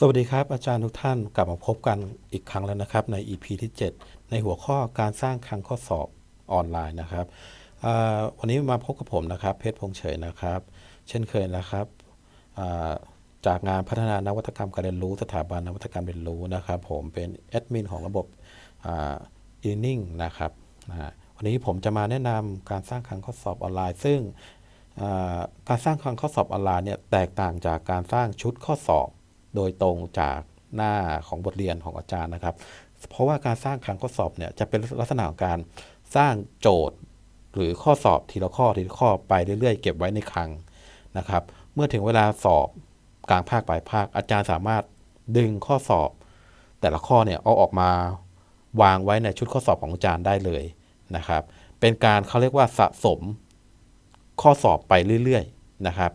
สวัสดีครับ อาจารย์ทุกท่านกลับมาพบกันอีกครั้งแล้วนะครับ ใน EP ที่ 7 ในหัวข้อการสร้างคลังข้อสอบออนไลน์นะครับวันนี้มาพบกับผมนะครับ เพชรพงเฉยนะครับ เช่นเคยนะครับจากงานพัฒนานวัตกรรมการเรียนรู้ สถาบันนวัตกรรมเรียนรู้นะครับ ผมเป็นแอดมินของระบบอ่า e-learning นะครับวันนี้ผมจะมาแนะนำการสร้างคลังข้อสอบออนไลน์ ซึ่งการสร้างคลังข้อสอบออนไลน์เนี่ยแตกต่างจากการสร้างชุดข้อสอบ โดยตรงจากหน้าของบทเรียนของอาจารย์นะครับ เพราะว่าการสร้างคลังข้อสอบเนี่ยจะเป็นลักษณะของการสร้างโจทย์ หรือข้อสอบทีละข้อทีละข้อไปเรื่อยๆ เก็บไว้ในคลังนะครับ เมื่อถึงเวลาสอบกลางภาคปลายภาค อาจารย์สามารถดึงข้อสอบ แต่ละข้อเนี่ยเอาออกมาวางไว้ในชุดข้อสอบของอาจารย์ได้เลยนะครับ เป็นการเขาเรียกว่าสะสมข้อสอบไปเรื่อยๆนะครับ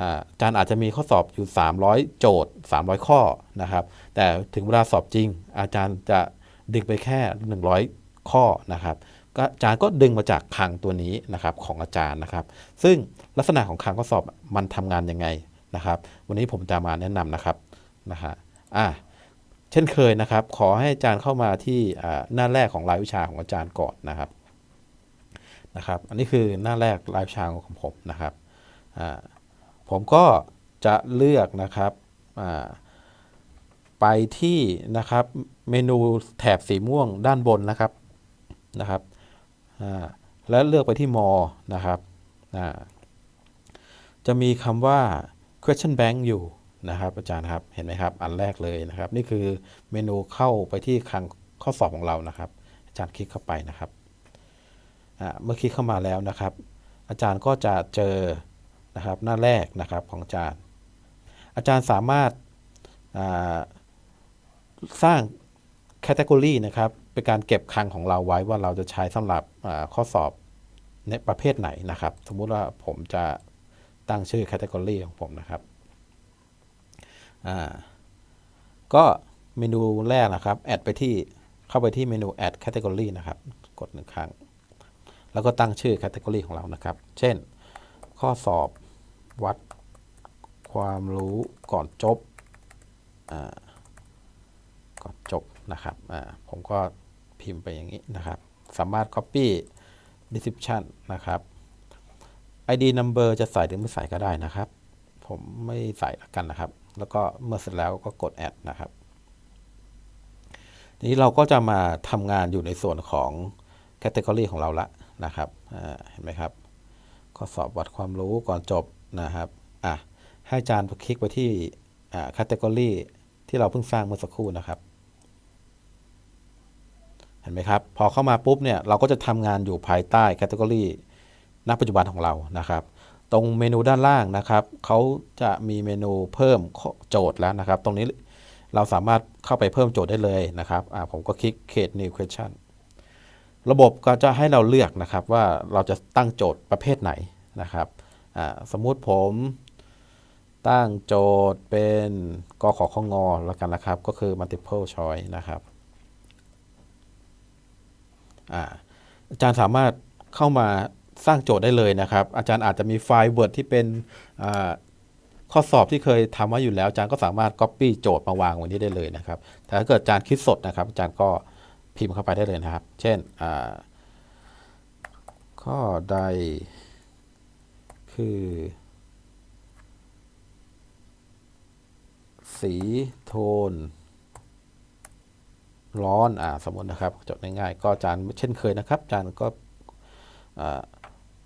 อาจารย์อาจจะมีข้อสอบอยู่ 300 โจทย์ 300 ข้อนะครับ แต่ถึงเวลาสอบจริง อาจารย์จะดึงไปแค่ 100 ข้อนะครับอาจารย์ก็ดึงมาจากคลังตัวนี้นะครับของอาจารย์นะครับ ซึ่งลักษณะของคลังข้อสอบมันทำงานยังไงนะครับ วันนี้ผมจะมาแนะนำนะครับนะฮะอ่าเช่นเคยนะครับ ขอให้อาจารย์เข้ามาที่หน้าแรกของรายวิชาของอาจารย์ก่อนนะครับนะครับ อันนี้คือหน้าแรกรายวิชาของผมนะครับอ่า ผมก็จะเลือกนะครับไปที่นะครับเมนูแถบสีม่วงด้านบนนะครับนะครับแล้วเลือกไปที่มอนะครับจะมีคำว่า question bank อยู่นะครับอาจารย์ครับเห็นไหมครับอันแรกเลยนะครับ นี่คือเมนูเข้าไปที่คลังข้อสอบของเรานะครับ อาจารย์คลิกเข้าไปนะครับเมื่อคลิกเข้ามาแล้วนะครับ อาจารย์ก็จะเจอ นะครับหน้าแรกนะครับของอาจารย์ อาจารย์สามารถาสร้างแคตตากรีนะครับเป็นการเก็บคลังของเราไว้ว่าเราจะใช้สำหรับข้อสอบในประเภทไหนนะครับ สมมุติว่าผมจะตั้งชื่อแคตตากรีของผมนะครับก็เมนูแรกนะครับแอดไปที่เข้าไปที่เมนู add category นะครับ กดหนึ่งครั้ง แล้วก็ตั้งชื่อ category ของเรานะครับ เช่น ข้อสอบ วัดความรู้ก่อนจบก่อนจบนะครับผมก็พิมพ์ไปอย่างนี้นะครับ สามารถ copy description นะครับ ID number จะใส่หรือไม่ใส่ก็ได้นะครับ ผมไม่ใส่ละกันนะครับ แล้วก็เมื่อเสร็จแล้วก็กด add นะครับทีนี้เราก็จะมาทำงานอยู่ในส่วนของ Category ของเราละนะครับเห็นไหมครับข้อสอบวัดความรู้ก่อนจบ นะครับอะให้อาจารย์คลิกไปที่อ่า Category ที่เราเพิ่งสร้างเมื่อสักครู่นะครับ เห็นไหมครับ พอเข้ามาปุ๊บเนี่ยเราก็จะทำงานอยู่ภายใต้ Category ณปัจจุบันของเรานะครับ ตรงเมนูด้านล่างนะครับเขาจะมีเมนูเพิ่มโจทย์แล้วนะครับ ตรงนี้เราสามารถเข้าไปเพิ่มโจทย์ได้เลยนะครับอ่าผมก็คลิก create new question ระบบก็จะให้เราเลือกนะครับว่าเราจะตั้งโจทย์ประเภทไหนนะครับ สมมุติผมตั้งโจทย์เป็นกขอของอแล้วกันนะครับ ก็คือ multiple choice นะครับอาอาจารย์สามารถเข้ามาสร้างโจทย์ได้เลยนะครับ อาจารย์อาจจะมีไฟล์ Word ที่เป็นข้อสอบที่เคยทำไว้อยู่แล้วอาจารย์ก็สามารถ Copy โจทย์มาวางไว้นี้ได้เลยนะครับแต่ถ้าเกิดอาจารย์คิดสดนะครับ อาจารย์ก็พิมพ์เข้าไปได้เลยนะครับ เช่นข้อใด คือ สีโทน ร้อน อ่า สมมตินะครับจดง่ายๆ ก็จารย์เช่นเคยนะครับ จารย์ก็อ่า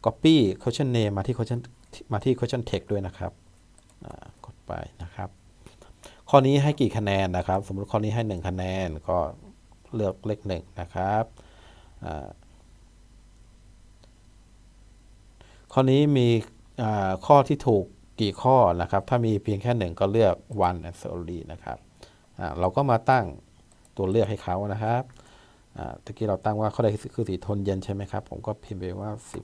copy question name มาที่ question มาที่ question text ด้วยนะครับกดไปนะครับ ข้อนี้ให้กี่คะแนนนะครับ สมมติข้อนี้ให้ 1 คะแนน ก็เลือกเลขหนึ่งนะครับข้อนี้มี ข้อที่ถูกกี่ข้อนะครับ ถ้ามีเพียงแค่หนึ่งก็เลือก one and only นะครับเราก็มาตั้งตัวเลือกให้เขานะครับตะกี้เราตั้งว่าข้อใดคือสีโทนเย็นใช่ไหมครับ ผมก็พิมพ์ไปว่าสี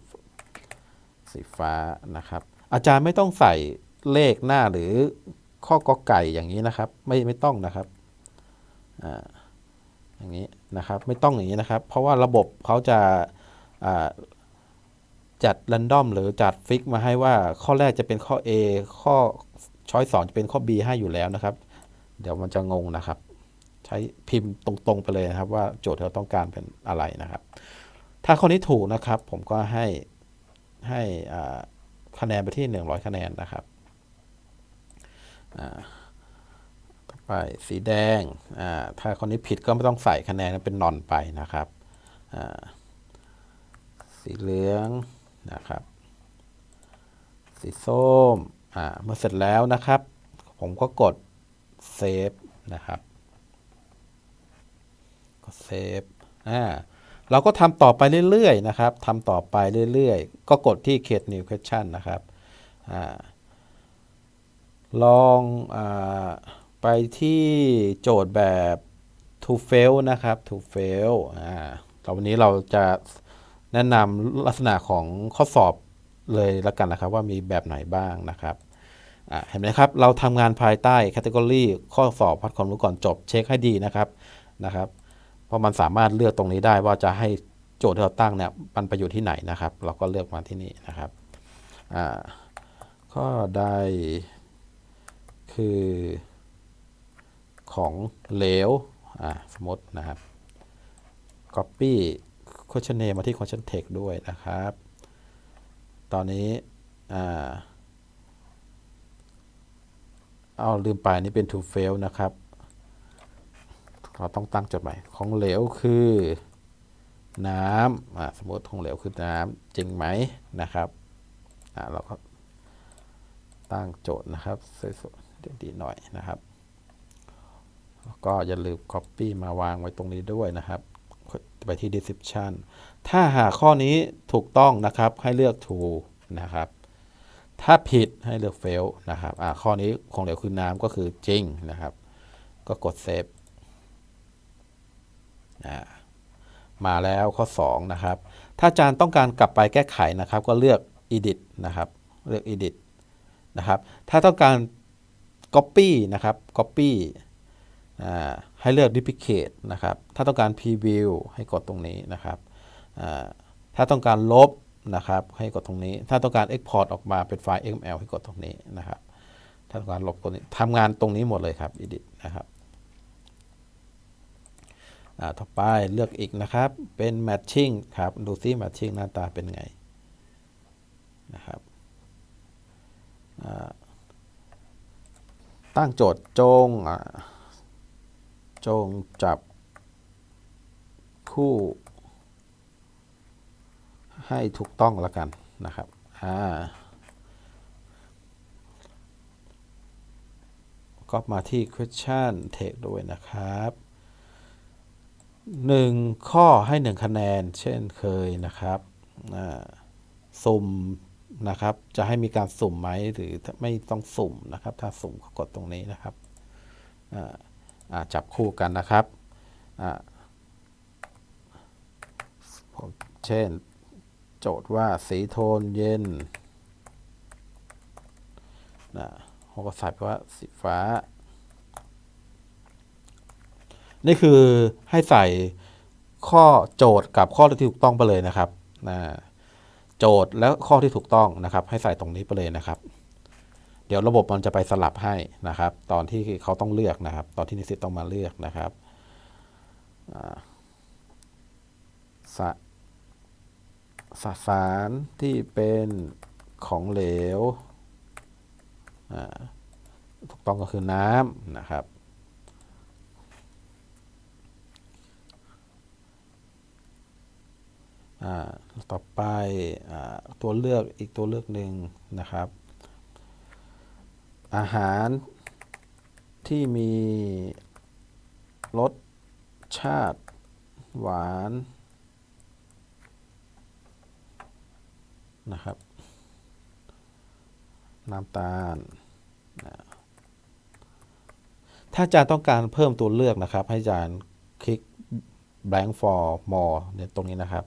สีฟ้านะครับ อาจารย์ไม่ต้องใส่เลขหน้าหรือข้อกอไก่อย่างนี้นะครับ ไม่ไม่ต้องนะครับออย่างนี้นะครับ ไม่ต้องอย่างนี้นะครับ เพราะว่าระบบเขาจะ จัด r รนดอมหรือจัดฟิกมาให้ว่าข้อแรกจะเป็นข้อ A ข้อช้อยสองจะเป็นข้อ B ให้อยู่แล้วนะครับ เดี๋ยวมันจะงงนะครับ ใช้พิมพ์ตรงๆไปเลยนะครับ ว่าโจทย์ที่เราต้องการเป็นอะไรนะครับ ถ้าข้อนี้ถูกนะครับ ผมก็ให้ให้คะแนนไปที่ 100 คะแนนนะครับต่อไปสีแดง ถ้าข้อนี้ผิดก็ไม่ต้องใส่คะแนนเป็นนอนไปนะครับ สีเหลือง นะครับ สีส้มอ่าเมื่อเสร็จแล้วนะครับ ผมก็กดเซฟนะครับกดเซฟอ่าเราก็ทำต่อไปเรื่อยๆนะครับทำต่อไปเรื่อยๆ ก็กดที่ create new question นะครับอ่าลองอาไปที่โจทย์แบบ to fail นะครับ to fail อ่าต่อวันนี้เราจะ แนะนำลักษณะของข้อสอบเลยละกันนะครับว่ามีแบบไหนบ้างนะครับเห็นไหมครับเราทำงานภายใต้ category ข้อสอบพัดความรู้ก่อนจบเช็คให้ดีนะครับนะครับเพราะมันสามารถเลือกตรงนี้ได้ว่าจะให้โจทย์ที่เราตั้งเนี่ยมันไปอยู่ที่ไหนนะครับ เราก็เลือกมาที่นี่นะครับอ่าข้อใดคือของเหลวอ่าสมมตินะครับ copy question name มาที่ question text ด้วยนะครับ ตอนนี้เอาลืมไปนี่เป็น to fail นะครับ เราต้องตั้งจดหมายของเหลวคือ น้ำสมมติของเหลวคือน้ำจริงไหมนะครับเราก็ตั้งโจทย์นะครับสวยๆดีๆหน่อยนะครับแล้วก็อย่าลืม Copy มาวางไว้ตรงนี้ด้วยนะครับ ไปที่ description ถ้าหาข้อนี้ถูกต้องนะครับให้เลือก true นะครับ ถ้าผิดให้เลือก fail นะครับอ่าข้อนี้ของเหลวคือน้ำก็คือจริงนะครับ ก็กด save อ่ามาแล้วข้อ 2 นะครับ ถ้าอาจารย์ต้องการกลับไปแก้ไขนะครับ ก็เลือก edit นะครับ เลือก edit นะครับ ถ้าต้องการ copy นะครับ copy อ่า ให้เลือก duplicate นะครับ ถ้าต้องการ preview ให้กดตรงนี้นะครับ ถ้าต้องการลบนะครับ ให้กดตรงนี้ ถ้าต้องการ export ออกมาเป็นไฟล์ XML ให้กดตรงนี้นะครับ ถ้าต้องการลบตรงนี้ทำงานตรงนี้หมดเลยครับ edit นะครับต่อไปเลือกอีกนะครับ เป็น matching ครับ ดูซิ matching หน้าตาเป็นไงนะครับตั้งโจทย์จง จงจับคู่ ให้ถูกต้องล้วกันนะครับอ่าก็มาที่ question take ด้วยนะครับหนึ่งข้อให้หนึ่งคะแนน เช่นเคยนะครับอ่าสุ่มนะครับ จะให้มีการสุ่มไหมหรือไม่ต้องสุ่มนะครับ ถ้าสุ่มก็กดตรงนี้นะครับอ่า จับคู่กันนะครับผมเช่น โจทย์ว่าสีโทนเย็นนะผมก็ใส่ไปว่าสีฟ้า นี่คือให้ใส่ข้อโจทย์กับข้อที่ถูกต้องไปเลยนะครับนะโจทย์และข้อที่ถูกต้องนะครับ ให้ใส่ตรงนี้ไปเลยนะครับ เดี๋ยวระบบมันจะไปสลับให้นะครับ ตอนที่เขาต้องเลือกนะครับ ตอนที่นิสิตต้องมาเลือกนะครับสสสารที่เป็นของเหลวถูกต้องก็คือน้ำนะครับ ต่อไปอตัวเลือกอีกตัวเลือกหนึ่งนะครับ อาหารที่มีรสชาติหวานนะครับ น้ำตาลนะถ้าอาจารย์ต้องการเพิ่มตัวเลือกนะครับ ให้อาจารย์คลิก blank for more เนี่ยตรงนี้นะครับ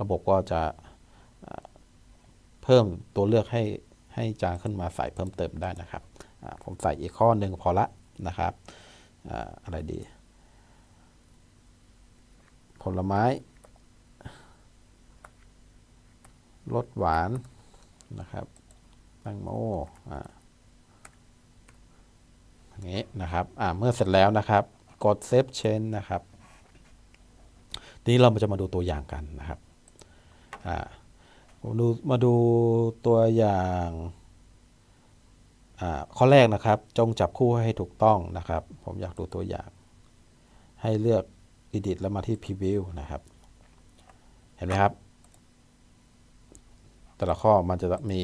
ระบบก็จะเพิ่มตัวเลือกให้ ให้จานขึ้นมาใส่เพิ่มเติมได้นะครับ ผมใส่อีกข้อหนึ่งพอละนะครับอ่าอะไรดี ผลไม้รสหวานนะครับแตงโมอ่าอย่างนี้นะครับอ่าเมื่อเสร็จแล้วนะครับ กด Save Change นะครับทีนี้เราจะมาดูตัวอย่างกันนะครับอ่า มาดูมาดูตัวอย่างข้อแรกนะครับ จงจับคู่ให้ถูกต้องนะครับ ผมอยากดูตัวอย่าง ให้เลือก Edit แล้วมาที่ Preview นะครับ เห็นไหมครับ แต่ละข้อมันจะมี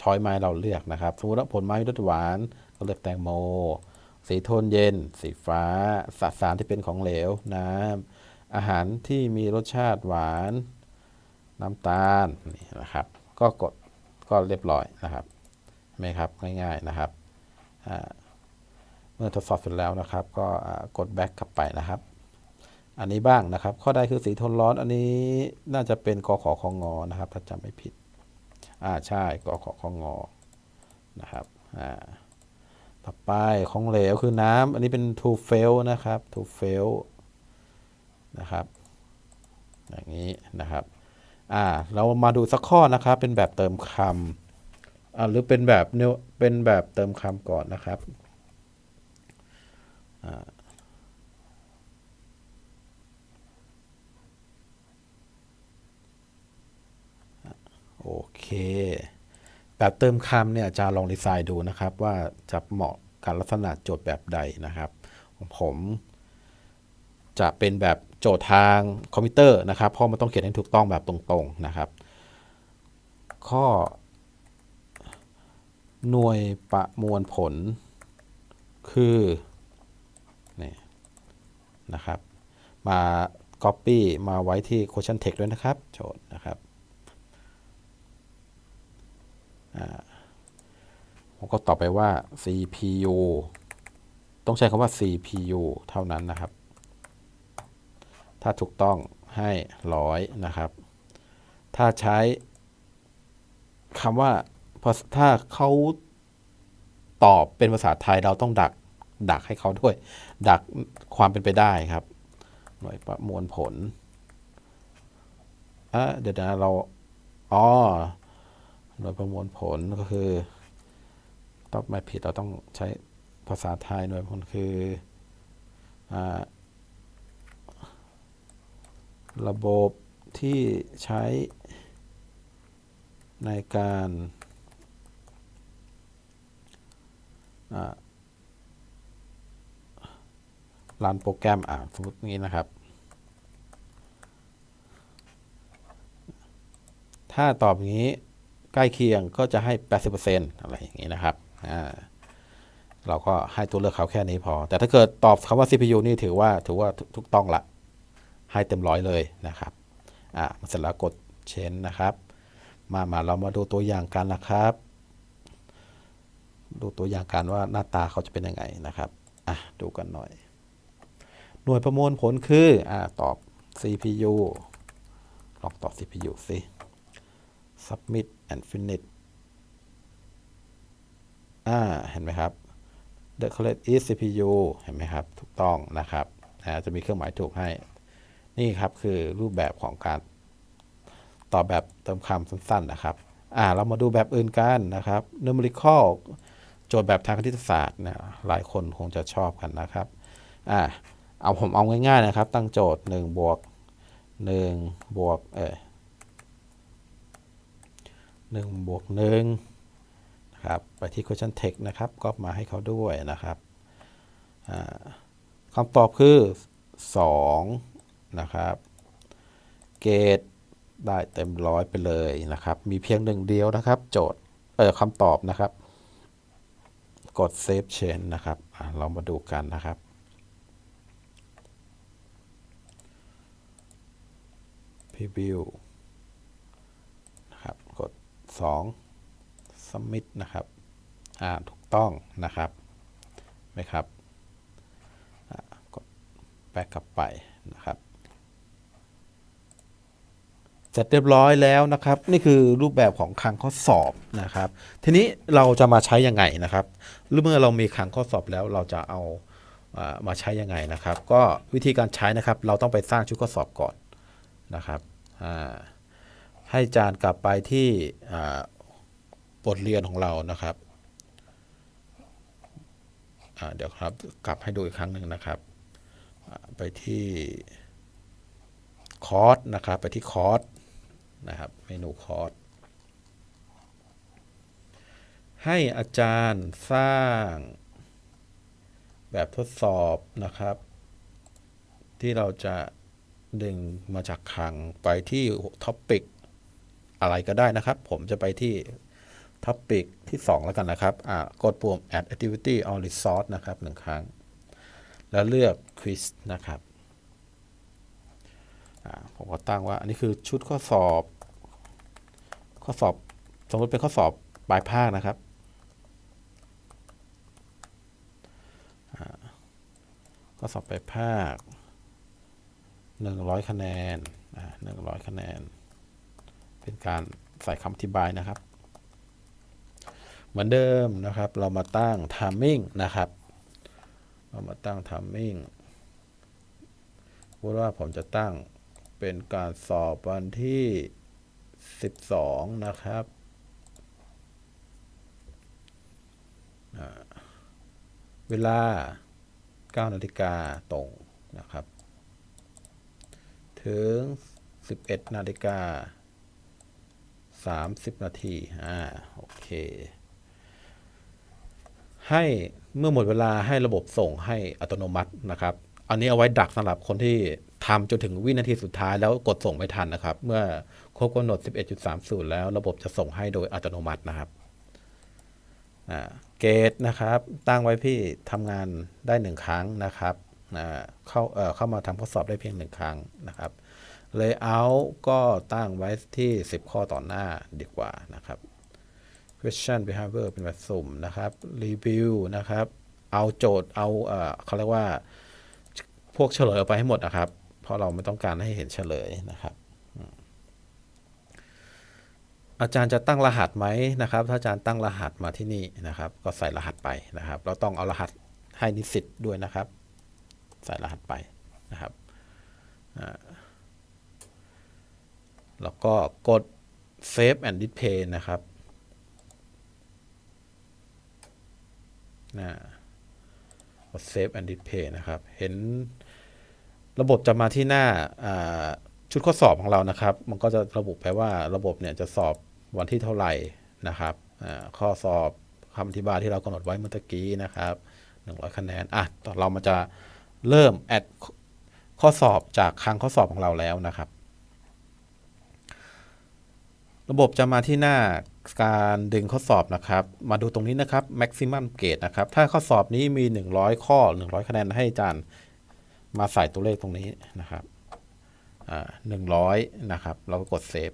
ช้อยไม้เราเลือกนะครับสมมติว่าผลไม้รสหวานก็เลือกแตงโม สีโทนเย็น สีฟ้าสสารที่เป็นของเหลว น้ำอาหารที่มีรสชาติหวาน น้ำตาลนี่นะครับ ก็กดก็เรียบร้อยนะครับเห็นไหมครับง่ายๆนะครับเมื่อทดสอบเสร็จแล้วนะครับ ก็กด back กลับไปนะครับ อันนี้บ้างนะครับ ข้อใดคือสีทนร้อนอันนี้น่าจะเป็นกขอของงอนะครับ ถ้าจำไม่ผิดอ่าใช่กขอของงอนะครับอ่าต่อไปของเหลวคือน้ำอันนี้เป็น to fail นะครับ to fail นะครับ อย่างนี้นะครับ อ่าเรามาดูสักข้อนะครับ เป็นแบบเติมคำอ่าหรือเป็นแบบเนเป็นแบบเติมคำก่อนนะครับโอเค แบบเติมคำเนี่ยอาจารย์ลองดีไซน์ดูนะครับ ว่าจะเหมาะกับลักษณะโจทย์แบบใดนะครับ ผม จะเป็นแบบโจทย์ทางคอมพิวเตอร์นะครับเพราะมันต้องเขียนให้ถูกต้องแบบตรงๆนะครับ ข้อ หน่วยประมวลผล คือนี่นะครับ มา Copy มาไว้ที่ Question Text ด้วยนะครับ โจทย์นะครับผมก็ตอบไปว่า CPU ต้องใช้คำว่า CPU เท่านั้นนะครับ ถ้าถูกต้องให้ร้อยนะครับ ถ้าใช้คำว่าพอถ้าเขาตอบเป็นภาษาไทยเราต้องดักดักให้เขาด้วย ดักความเป็นไปได้ครับ หน่วยประมวลผลอะเดี๋ยวนะเราอ๋อหน่วยประมวลผลก็คือต้องไม่ผิดเราต้องใช้ภาษาไทยหน่วยผลคืออา ระบบที่ใช้ในการรันโปรแกรมอ่าสมมตินี้นะครับ ถ้าตอบอย่างนี้ใกล้เคียงก็จะให้ 80%อะไรอย่างนี้นะครับ เราก็ให้ตัวเลือกเขาแค่นี้พอ แต่ถ้าเกิดตอบคำว่า CPU นี่ถือว่าถือว่าถูกต้องละ ให้เต็มร้อยเลยนะครับอ่าเสร็จแล้วกดเชนนะครับ มามาเรามาดูตัวอย่างกันนะครับ ดูตัวอย่างกันว่าหน้าตาเขาจะเป็นยังไงนะครับอะดูกันหน่อย หน่วยประมวลผลคืออ่าตอบ CPU ลองตอบ CPU สิ submit and finish อ่าเห็นไหมครับ the correct is CPU เห็นไหมครับ ถูกต้องนะครับอ่าจะมีเครื่องหมายถูกให้ นี่ครับคือรูปแบบของการตอบแบบเติมคำสั้นๆนะครับ อ่า เรามาดูแบบอื่นกันนะครับ numerical โจทย์แบบทางคณิตศาสตร์เนี่ยหลายคนคงจะชอบกันนะครับ อ่า เอาผมเอาง่ายๆนะครับ ตั้งโจทย์1บวก1บวกเออ1บวก1นะครับไปที่ question text นะครับก็มาให้เขาด้วยนะครับคำตอบคือ 2 นะครับ เกรดได้เต็มร้อยไปเลยนะครับ มีเพียงหนึ่งเดียวนะครับ โจทย์ เออคำตอบนะครับ กด save change นะครับเรามาดูกันนะครับ preview นะครับ กด 2 submit นะครับ อ่า ถูกต้องนะครับไหมครับ กดแบกกลับไปนะครับ เสร็จเรียบร้อยแล้วนะครับ นี่คือรูปแบบของคลังข้อสอบนะครับ ทีนี้เราจะมาใช้ยังไงนะครับหรือเมื่อเรามีคลังข้อสอบแล้วเราจะเอาอามาใช้ยังไงนะครับ ก็วิธีการใช้นะครับ เราต้องไปสร้างชุดข้อสอบก่อนนะครับให้จานกลับไปที่บทเรียนของเรานะครับเดี๋ยวครับกลับให้ดูอีกครั้งหนึ่งนะครับ ไปที่คอร์สนะครับ ไปที่คอร์ส นะครับเมนูคอร์สให้อาจารย์สร้างแบบทดสอบนะครับ ที่เราจะดึงมาจากคลังไปที่ท็อปิกอะไรก็ได้นะครับ ผมจะไปที่ท็อปิกที่ 2 แล้วกันนะครับอ่ากดปุ่ม add activity on resource นะครับหนึ่งครั้ง แล้วเลือก quiz นะครับ ผมก็ตั้งว่าอันนี้คือชุดข้อสอบ ข้อสอบสมมติเป็นข้อสอบปลายภาคนะครับข้อสอบปลายภาคหนึ่งร้อยคะแนนหนึ่งร้อยคะแนน เป็นการใส่คำอธิบายนะครับ เหมือนเดิมนะครับ เรามาตั้ง timing นะครับ เรามาตั้ง timing พูดว่าผมจะตั้ง เป็นการสอบวันที่ 12 นะครับอ่าเวลา 9 นาฬิกาตรงนะครับ ถึง 11 นาฬิกา 30 นาทีอ่าโอเค ให้เมื่อหมดเวลาให้ระบบส่งให้อัตโนมัตินะครับ อันนี้เอาไว้ดักสำหรับคนที่ ทำจนถึงวินาทีสุดท้ายแล้วกดส่งไม่ทันนะครับ เมื่อครบกำหนด 11.30 แล้วระบบจะส่งให้โดยอัตโนมัตินะครับเกตนะครับตั้งไว้พี่ทำงานได้หนึ่งครั้งนะครับเข้าเข้ามาทำข้อสอบได้เพียงหนึ่งครั้งนะครับ Layout ก็ตั้งไว้ที่ 10 ข้อต่อหน้าดีกว่านะครับ question behavior เป็นแบบสุ่มนะครับ review นะครับ เอาโจทย์เอาเขาเรียกว่าพวกเฉลยออกไปให้หมดนะครับ ราะเราไม่ต้องการให้เห็นเฉลยนะครับ อาจารย์จะตั้งรหัสไหมนะครับ ถ้าอาจารย์ตั้งรหัสมาที่นี่นะครับ ก็ใส่รหัสไปนะครับ เราต้องเอารหัสให้นิสิตด้วยนะครับ ใส่รหัสไปนะครับแล้วก็กด save and display นะครับนะกด save and display นะครับ เห็น ระบบจะมาที่หน้าชุดข้อสอบของเรานะครับ มันก็จะระบุไปว่าระบบเนี่ยจะสอบวันที่เท่าไหร่นะครับข้อสอบคำอธิบายที่เรากำหนดไว้เมื่อกี้นะครับ100 คะแนน อะต่อเรามาจะเริ่มแอดข้อสอบจากคลังข้อสอบของเราแล้วนะครับ ระบบจะมาที่หน้าการดึงข้อสอบนะครับ มาดูตรงนี้นะครับ maximum grade นะครับ ถ้าข้อสอบนี้มี 100 ข้อ 100 คะแนนให้อาจารย์ มาใส่ตัวเลขตรงนี้นะครับอ่า100นะครับ เราก็กดเซฟ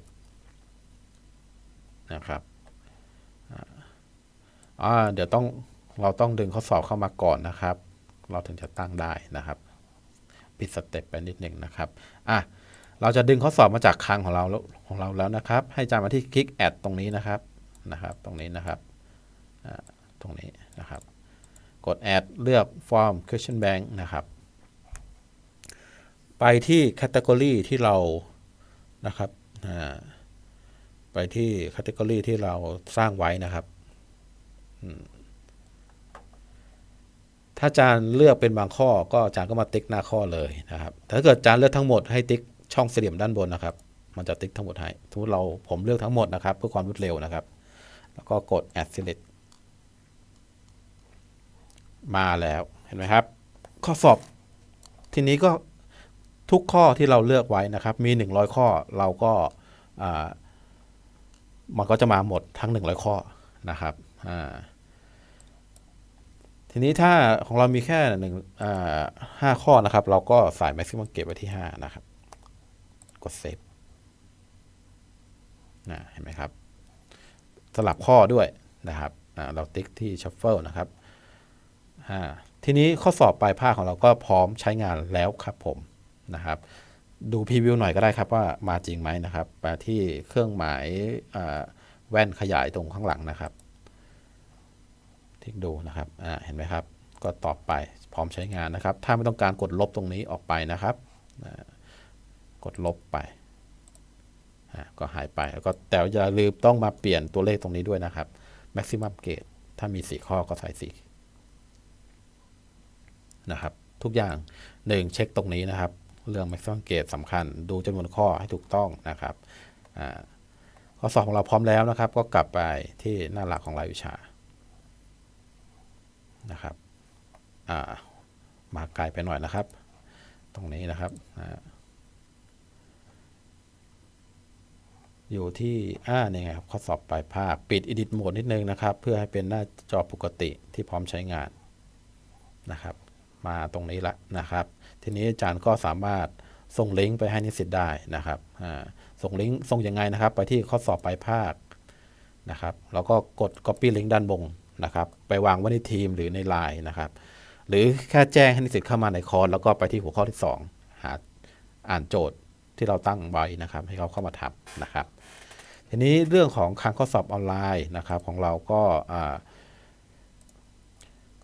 นะครับอ่าอ่าเดี๋ยวต้องเราต้องดึงข้อสอบเข้ามาก่อนนะครับ เราถึงจะตั้งได้นะครับผิดสเต็ปไปนิดหนึ่งนะครับอะเราจะดึงข้อสอบมาจากคลังของเราแล้วของเราแล้วนะครับ ให้จำมาที่คลิกแอดตรงนี้นะครับนะครับ ตรงนี้นะครับตรงนี้นะครับ กดแอดเลือก form question bank นะครับ ไปที่ category ที่เรานะครับไปที่ category ที่เราสร้างไว้นะครับ ถ้าจารย์เลือกเป็นบางข้อก็จารย์ก็มาติ๊กหน้าข้อเลยนะครับถ้าเกิดจารย์เลือกทั้งหมดให้ติ๊กช่องสี่เหลี่ยมด้านบนนะครับ มันจะติ๊กทั้งหมดให้สมมติเราผมเลือกทั้งหมดนะครับ เพื่อความรวดเร็วนะครับ แล้วก็กด add select มาแล้วเห็นไหมครับ ข้อสอบทีนี้ก็ ทุกข้อที่เราเลือกไว้นะครับ มี 100 ข้อเราก็มันก็จะมาหมดทั้ง 100 ข้อนะครับทีนี้ถ้าของเรามีแค่หนึ่งห้าข้อนะครับ เราก็ใส่ maximum เก็บไว้ที่ 5 นะครับ กดเซฟนะเห็นไหมครับ สลับข้อด้วยนะครับเราติ๊กที่ shuffle นะครับทีนี้ข้อสอบปลายภาคของเราก็พร้อมใช้งานแล้วครับผม นะครับดูพรีวิวหน่อยก็ได้ครับว่ามาจริงไหมนะครับมาที่เครื่องหมายแว่นขยายตรงข้างหลังนะครับทิกดูนะครับอ่าเห็นไหมครับ ก็ตอบไปพร้อมใช้งานนะครับ ถ้าไม่ต้องการกดลบตรงนี้ออกไปนะครับกดลบไปอ่าก็หายไปแล้วก็แต่อย่าลืมต้องมาเปลี่ยนตัวเลขตรงนี้ด้วยนะครับ maximum grade ถ้ามี 4 ข้อก็ใส่4นะครับ ทุกอย่างหนึ่งเช็คตรงนี้นะครับ เรื่อง maximum grade สำคัญ ดูจำนวนข้อให้ถูกต้องนะครับข้อสอบของเราพร้อมแล้วนะครับ ก็กลับไปที่หน้าหลักของรายวิชานะครับมาไกลไปหน่อยนะครับ ตรงนี้นะครับอ่าอยู่ที่อ่านี่ไงครับข้อสอบปลายภาคปิด edit mode นิดนึงนะครับ เพื่อให้เป็นหน้าจอปกติที่พร้อมใช้งานนะครับ มาตรงนี้ละนะครับ ทีนี้อาจารย์ก็สามารถส่งลิงก์ไปให้นิสิตได้นะครับส่งลิงก์ส่งยังไงนะครับ ไปที่ข้อสอบปลายภาคนะครับแล้วก็กด copy ลิงก์ด้านบนนะครับ ไปวางไว้ในทีมหรือในไลน์นะครับ หรือแค่แจ้งให้นิสิตเข้ามาในคอร์สแล้วก็ไปที่หัวข้อที่ 2 หาอ่านโจทย์ที่เราตั้งไว้นะครับ ให้เขาเข้ามาทำนะครับ ทีนี้เรื่องของคังข้อสอบออนไลน์นะครับ ของเราก็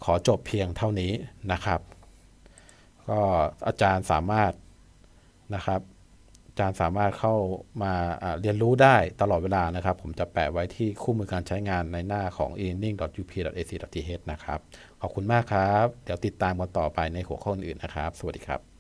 ขอจบเพียงเท่านี้นะครับ ก็อาจารย์สามารถนะครับ อาจารย์สามารถเข้ามาเรียนรู้ได้ตลอดเวลานะครับ ผมจะแปะไว้ที่คู่มือการใช้งานในหน้าของ e-learning.up.ac.th นะครับ ขอบคุณมากครับ เดี๋ยวติดตามกันต่อไปในหัวข้ออื่นนะครับ สวัสดีครับ